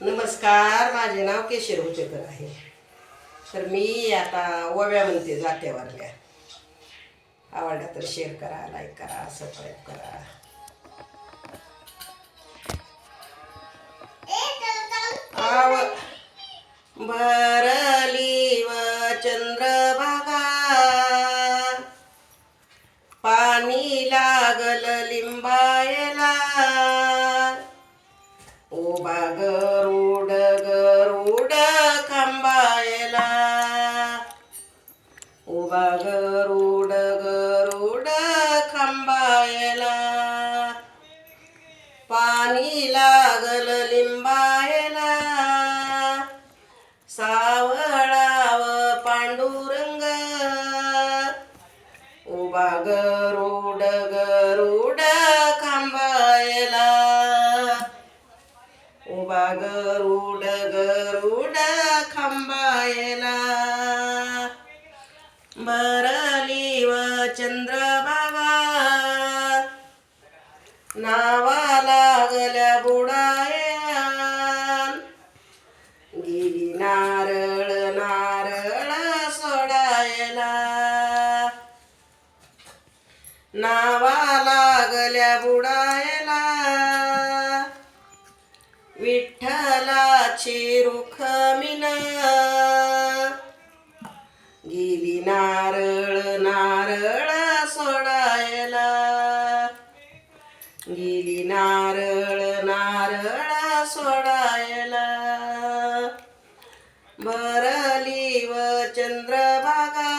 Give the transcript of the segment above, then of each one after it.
नमस्कार माझे नाव केशर उचेकर आहे. तर मी आता ओव्या म्हणते जात्यावरल्या आवडल्या तर शेअर करा लाईक करा सबस्क्राईब करा. आव भरली व चंद्रभागा. पाणी लागल लिंबायला. उभा गरुड गरुड खांबायला. उभा गरुड गरुड खांबायला. पाणी चंद्रभागा नावा लागल्या बुडाया. गेली नारळ नारळ सोडायला. नावा लागल्या बुडायला. विठ्ठलाची रुखमिन गेली नारळ नारळ चंद्रभागा।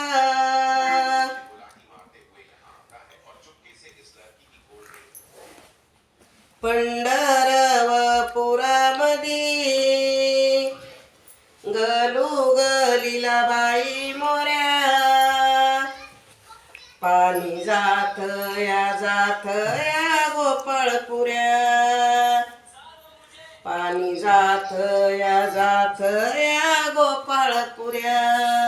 पंढरवपुरामध्ये गलू गलीला बाई मोऱ्या। पाणी जात या जात या गोपाळपुऱ्या। पाणी जात या जात या गोपाळपुऱ्या।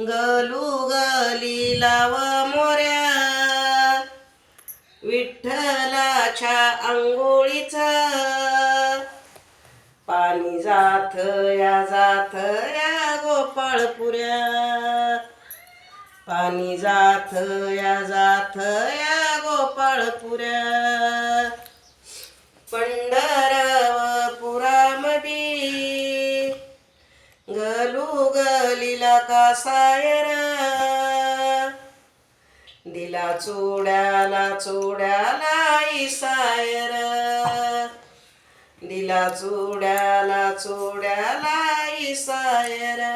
गलू गली लाव मोऱ्या. विठ्ठलाच्या आंघोळीचा. पाणी जात या जात या गोपाळपुऱ्या. पाणी जात या जात या गोपाळपुऱ्या. पण सायरा. दिला चोड्याला चोड्याला इसायरा दिला चोड्याला चोड्याला इसायरा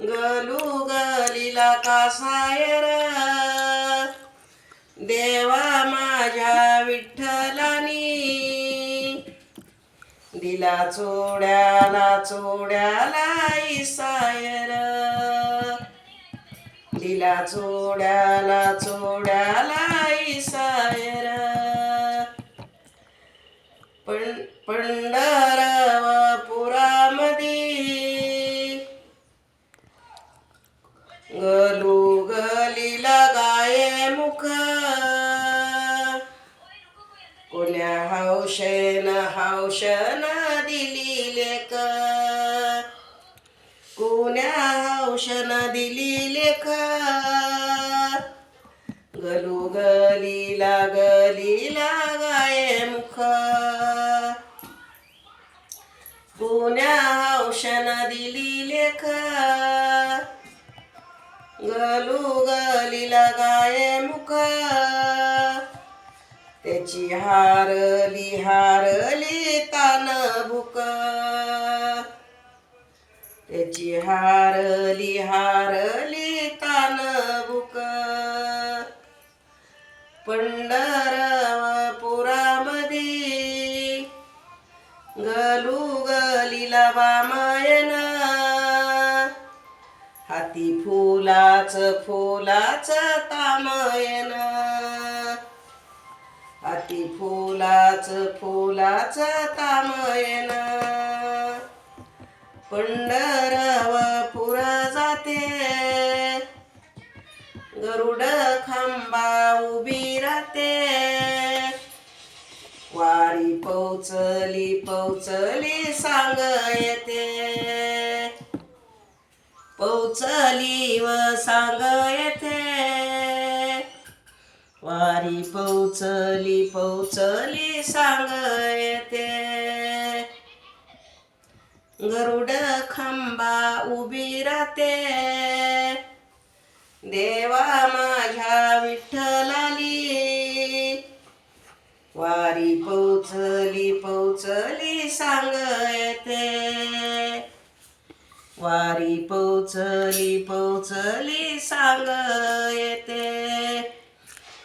गलू गलीला कासायर देवा माझ्या विठ्ठला दिला चोड्याला चोड्याला इसायर. दिला चोड्याला चोड्याला इसायर. पण पुरामदी गलू गलीला गाये मुख. कोण्या हौशेन हौशन हौशन दिली लेख गलू गलीला गाये मुख. त्याची हारली हारली तान भुक. त्याची हारली हार हाती फुलाच फुलाच तामयन. हाती फुलाच फुलाच तामयन. पुरा जाते. गरुड खांबा उभी राहते. वारी पोचली पोचली सांग येते. पोचली व सांग येथे. वारी पोचली पोचली सांग येते गरुड खांबा उभी राहते. देवा माझ्या विठ्ठलाली. वारी पोचली पोचली सांग येते वारी पोचली पोचली सांग येते.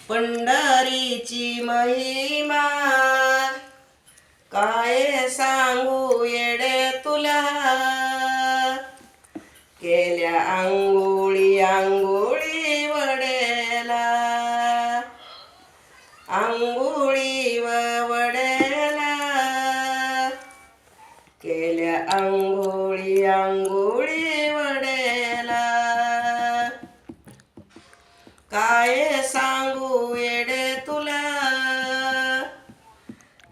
पंढरीची महिमा काय सांगू येडे तुला? केल्या आंघोळी आंघोळी वडेला. आंघोळी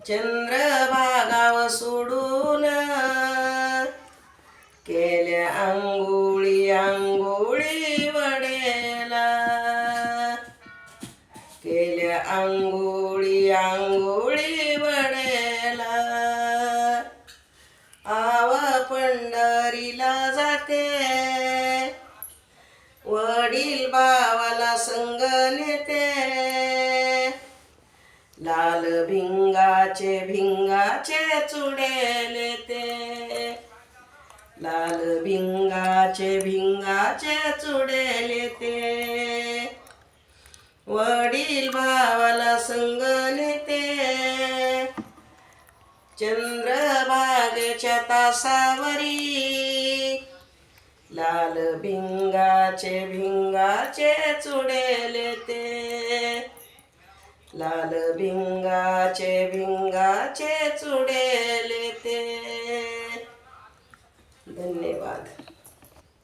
चंद्रभागाव सोडून केल्या आंघोळी आंघोळी वडेला. केल्या आंघोळी आंघोळी वडेला भिंगाचे भिंगाचे चुडेले ते लाल भिंगाचे भिंगाचे चुडेले ते वडील भावाला संग ते चंद्रभागेच्या तासावरी. लाल भिंगाचे भिंगाचे चुडेले ते लाल भिंगाचे भिंगाचे चुडेले ते. धन्यवाद.